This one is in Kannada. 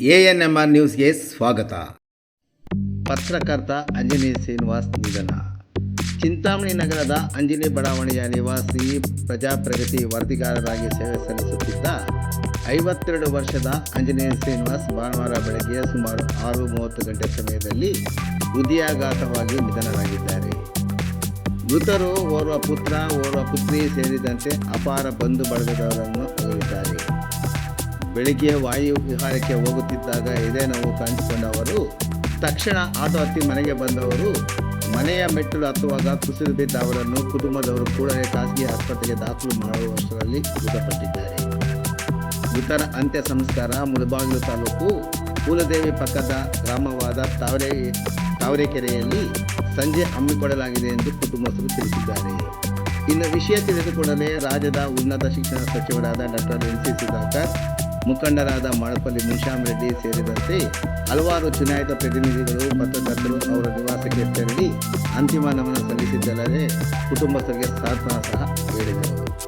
ಎಎನ್ಎಂಆರ್ ನ್ಯೂಸ್ಗೆ ಸ್ವಾಗತ. ಪತ್ರಕರ್ತ ಅಂಜನೇಯ ಶ್ರೀನಿವಾಸ್ ನಿಧನ. ಚಿಂತಾಮಣಿ ನಗರದ ಅಂಜನಿ ಬಡಾವಣೆಯ ನಿವಾಸಿ ಪ್ರಜಾಪ್ರಗತಿ ವರದಿಗಾರರಾಗಿ ಸೇವೆ ಸಲ್ಲಿಸುತ್ತಿದ್ದ ಐವತ್ತೆರಡು ವರ್ಷದ ಆಂಜನೇಯ ಶ್ರೀನಿವಾಸ್ ಭಾನುವಾರ ಬೆಳಗ್ಗೆ ಸುಮಾರು ಆರು ಮೂವತ್ತು ಗಂಟೆ ಸಮಯದಲ್ಲಿ ಹೃದಯಾಘಾತವಾಗಿ ನಿಧನರಾಗಿದ್ದಾರೆ. ಮೃತರು ಓರ್ವ ಪುತ್ರ, ಓರ್ವ ಪುತ್ರಿ ಸೇರಿದಂತೆ ಅಪಾರ ಬಂಧು ಬಳಗದವರನ್ನು ಅಗಲಿದ್ದಾರೆ ಬೆಳಿಗ್ಗೆ ವಾಯು ವಿಹಾರಕ್ಕೆ ಹೋಗುತ್ತಿದ್ದಾಗ ಇದೇ ನೋವು ಕಾಣಿಸಿಕೊಂಡವರು, ತಕ್ಷಣ ಆಟೋ ಹತ್ತಿ ಮನೆಗೆ ಬಂದವರು, ಮನೆಯ ಮೆಟ್ಟಲು ಹತ್ತುವಾಗ ಕುಸಿದು ಬಿದ್ದ ಅವರನ್ನು ಕುಟುಂಬದವರು ಕೂಡಲೇ ಖಾಸಗಿ ಆಸ್ಪತ್ರೆಗೆ ದಾಖಲು ಮಾಡುವಷ್ಟರಲ್ಲಿ ಮೃತಪಟ್ಟಿದ್ದಾರೆ. ಮೃತರ ಅಂತ್ಯ ಸಂಸ್ಕಾರ ಮುಳಬಾಗಿಲು ತಾಲೂಕು ಕೂಲದೇವಿ ಪಕ್ಕದ ಗ್ರಾಮವಾದ ತಾವರೆ, ತಾವರೆಕೆರೆಯಲ್ಲಿ ಸಂಜೆ ಹಮ್ಮಿಕೊಳ್ಳಲಾಗಿದೆ ಎಂದು ಕುಟುಂಬಸ್ಥರು ತಿಳಿಸಿದ್ದಾರೆ. ಇನ್ನು ವಿಷಯ ತಿಳಿದುಕೊಳ್ಳಲೇ ರಾಜ್ಯದ ಉನ್ನತ ಶಿಕ್ಷಣ ಸಚಿವರಾದ ಡಾಕ್ಟರ್ ಎನ್ ಸಿ ಸುಧಾಕರ್ ಮುಖಂಡರಾದ ಮಳಪಲ್ಲಿ ಮುನ್ಶಾಮ್ ರೆಡ್ಡಿ ಸೇರಿದಂತೆ ಹಲವಾರು ಚುನಾಯಿತ ಪ್ರತಿನಿಧಿಗಳು ಪತ್ರಕರ್ತರು ಅವರ ನಿವಾಸಕ್ಕೆ ತೆರಳಿ ಅಂತಿಮ ನಮನ ಸಲ್ಲಿಸಿದ್ದಲ್ಲದೆ ಕುಟುಂಬಸ್ಥರಿಗೆ ಸಾಂತ್ವನ ಸಹ ಹೇಳಿದರು